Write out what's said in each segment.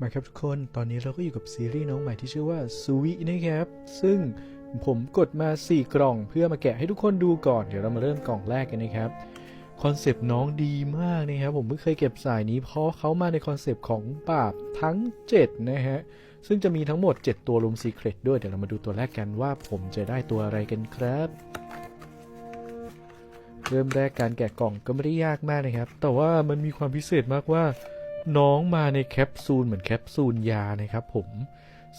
มาครับทุกคน ตอนนี้เราก็อยู่กับซีรีส์น้องใหม่ที่ชื่อว่าซูวินะครับ ซึ่งผมกดมา 4 กล่องเพื่อมาแกะให้ทุกคนดูก่อน เดี๋ยวเรามาเริ่มกล่องแรกกันนะครับ คอนเซปต์น้องดีมากนะครับ ผมเพิ่งเคยเก็บสายนี้เพราะเขามาในคอนเซปต์ของบาปทั้ง 7 นะฮะ ซึ่งจะมีทั้งหมด 7 ตัวรวมซีเครตด้วย เดี๋ยวเรามาดูตัวแรกกันว่าผมจะได้ตัวอะไรกันครับเริ่มแรกการแกะกล่องก็ไม่ได้ยากมากนะครับ แต่ว่ามันมีความพิเศษมากว่า น้องมาในแคปซูลเหมือนแคปซูลยานะครับผม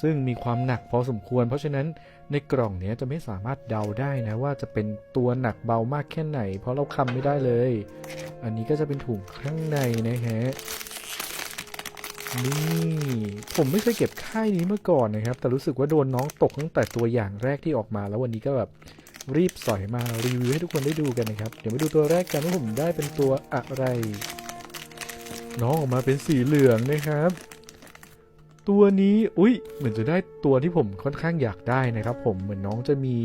ซึ่งมีความหนักพอสมควร เพราะฉะนั้นในกล่องเนี้ยจะไม่สามารถเดาได้นะว่าจะเป็นตัวหนักเบามากแค่ไหน เพราะเราคำไม่ได้เลย อันนี้ก็จะเป็นถุงข้างในนะฮะนี่ผมไม่เคยเก็บค่ายนี้มาก่อนนะครับ แต่รู้สึกว่าโดนน้องตกตั้งแต่ตัวอย่างแรกที่ออกมา แล้ววันนี้ก็แบบรีบสอยมารีวิวให้ทุกคนได้ดูกันนะครับ เดี๋ยวมาดูตัวแรกกันว่าผมได้เป็นตัวอะไร น้องออกมาเป็นสีเหลืองนะครับ ตัวนี้อุ้ยเหมือนจะได้ตัวที่ผมค่อนข้างอยากได้นะครับผมเหมือนน้องจะมี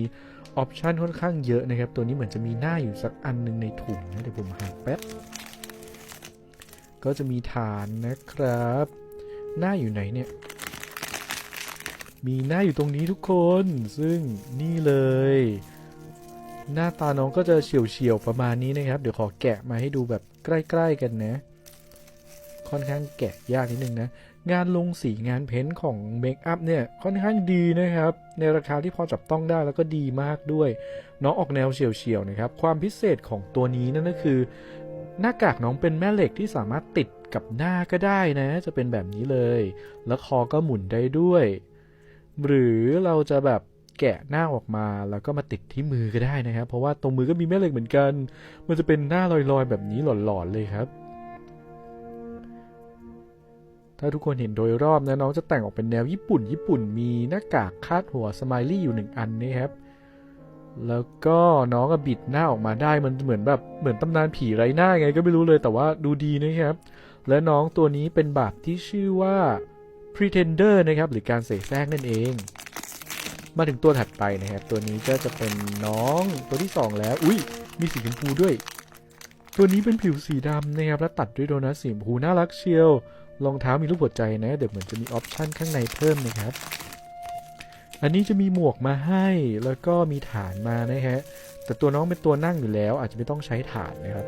ออปชันค่อนข้างเยอะนะครับ ตัวนี้เหมือนจะมีหน้าอยู่สักอันหนึ่งในถุงนะเดี๋ยวผมหาแป๊บก็จะมีฐานนะครับ หน้าอยู่ไหนเนี่ย มีหน้าอยู่ตรงนี้ทุกคน ซึ่งนี่เลย หน้าตาน้องก็จะเฉียวๆประมาณนี้นะครับ เดี๋ยวขอแกะมาให้ดูแบบใกล้ ๆ กันนะ ค่อนข้างแกะยากนิดนึงนะ งานลงสีงานเพ้นท์ของเมคอัพเนี่ยค่อนข้างดีนะครับ ในราคาที่พอจับต้องได้แล้วก็ดีมากด้วย น้องออกแนวเฉียวๆนะครับ ความพิเศษของตัวนี้นั่นก็คือ หน้ากากน้องเป็นแม่เหล็กที่สามารถติดกับหน้าก็ได้นะ จะเป็นแบบนี้เลย แล้วคอก็หมุนได้ด้วย หรือเราจะแบบแกะหน้าออกมาแล้วก็มาติดที่มือก็ได้นะครับ เพราะว่าตรงมือก็มีแม่เหล็กเหมือนกัน มันจะเป็นหน้าลอยๆ แบบนี้หลอนๆเลยครับ ถ้าทุกคนเห็นโดยรอบนะน้องจะแต่งออกเป็นแนวญี่ปุ่น ญี่ปุ่นมีหน้ากากคาดหัวสไมลี่อยู่หนึ่งอันนะครับ แล้วก็น้องก็บิดหน้าออกมาได้มันเหมือนแบบเหมือนตำนานผีไร้หน้าไงก็ไม่รู้เลยแต่ว่าดูดีนะครับ และน้องตัวนี้เป็นบาปที่ชื่อว่า pretender นะครับ หรือการเสแสร้งนั่นเอง มาถึงตัวถัดไปนะครับ ตัวนี้ก็จะเป็นน้องตัวที่ 2 แล้ว อุ้ยมีสีชมพูด้วย ตัวนี้เป็นผิวสีดำนะครับ และตัดด้วยโดนัทสีชมพูน่ารักเชียว รองเท้ามีรูปหัวใจนะเดี๋ยวเหมือนจะมีออปชันข้างในเพิ่มนะครับ อันนี้จะมีหมวกมาให้แล้วก็มีฐานมานะฮะแต่ตัวน้องเป็นตัวนั่งอยู่แล้ว อาจจะไม่ต้องใช้ฐานนะครับ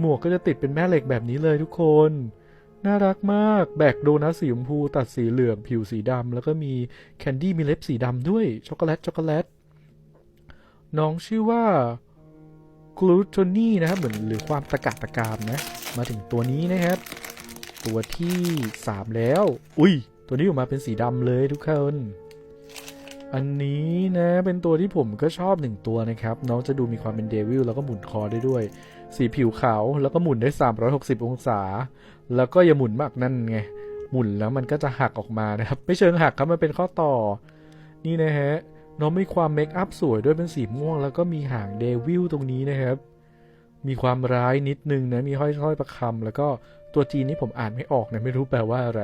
หมวกก็จะติดเป็นแม่เหล็กแบบนี้เลยทุกคน น่ารักมากแบกโดนัทสีชมพูตัดสีเหลืองผิวสีดำแล้วก็มีแคนดี้มีเล็บสีดำด้วยช็อกโกแลตช็อกโกแลตน้องชื่อว่ากลูโทนี่นะครับเหมือนหรือความตะกะตะกามนะ มาถึงตัวนี้นะครับ ตัวที่ 3 แล้ว อุ้ย ตัวนี้ออกมาเป็นสีดำเลยทุกคน อันนี้นะเป็นตัวที่ผมก็ชอบหนึ่งตัวนะครับ น้องจะดูมีความเป็นเดวิลแล้วก็หมุนคอได้ด้วย สีผิวขาวแล้วก็หมุนได้ 360 องศา แล้วก็อย่าหมุนมากนั่นไง หมุนแล้วมันก็จะหักออกมานะครับ ไม่เชิงหักครับมันเป็นข้อต่อ นี่นะฮะ น้องมีความเมคอัพสวยด้วยเป็นสีม่วง แล้วก็มีหางเดวิลตรงนี้นะครับ มีความร้ายนิดนึงนะ มีห้อยห้อยประคำแล้วก็ตัวจีนนี่ผมอ่านไม่ออกนะไม่รู้แปลว่าอะไร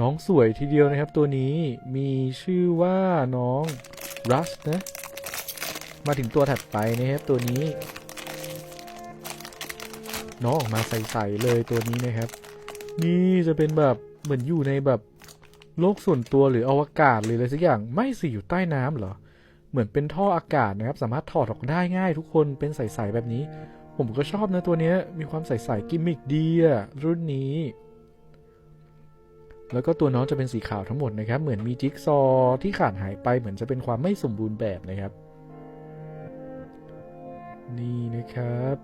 น้องสวยทีเดียวนะครับ ตัวนี้มีชื่อว่าน้องรัสนะ มาถึงตัวถัดไปนะครับตัวนี้ น้องออกมาใสๆเลยตัวนี้นะครับ นี่จะเป็นแบบเหมือนอยู่ในแบบโลกส่วนตัวหรืออวกาศหรืออะไรสักอย่างไม่สิอยู่ใต้น้ำเหรอ เหมือนเป็นท่ออากาศนะครับ สามารถถอดออกได้ง่ายทุกคนเป็นใสๆแบบนี้ ผมก็ชอบนะตัวนี้มีความใสๆกิมมิกดีอะรุ่นนี้ แล้วก็ตัวน้องจะเป็นสีขาวทั้งหมดนะครับ เหมือนมีจิ๊กซอว์ที่ขาดหายไปเหมือนจะเป็นความไม่สมบูรณ์แบบนะครับ นี่นะครับ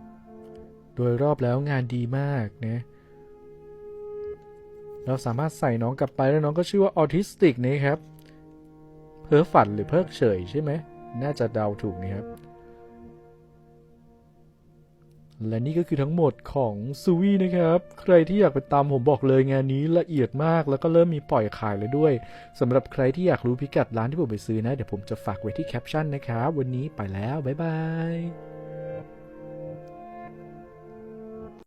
โดยรอบแล้วงานดีมากนะเราสามารถใส่น้องกลับไปแล้วน้องก็ชื่อว่าออทิสติกนะครับ พ้อฝันหรือเพิกเฉยใช่ไหม น่าจะเดาถูกนะครับ และนี่ก็คือทั้งหมดของซูวี่นะครับ ใครที่อยากไปตามผมบอกเลยงานนี้ละเอียดมาก แล้วก็เริ่มมีปล่อยขายเลยด้วยสำหรับใครที่อยากรู้พิกัดร้านที่ผมไปซื้อนะ เดี๋ยวผมจะฝากไว้ที่แคปชั่นนะครับ วันนี้ไปแล้ว บ๊ายบาย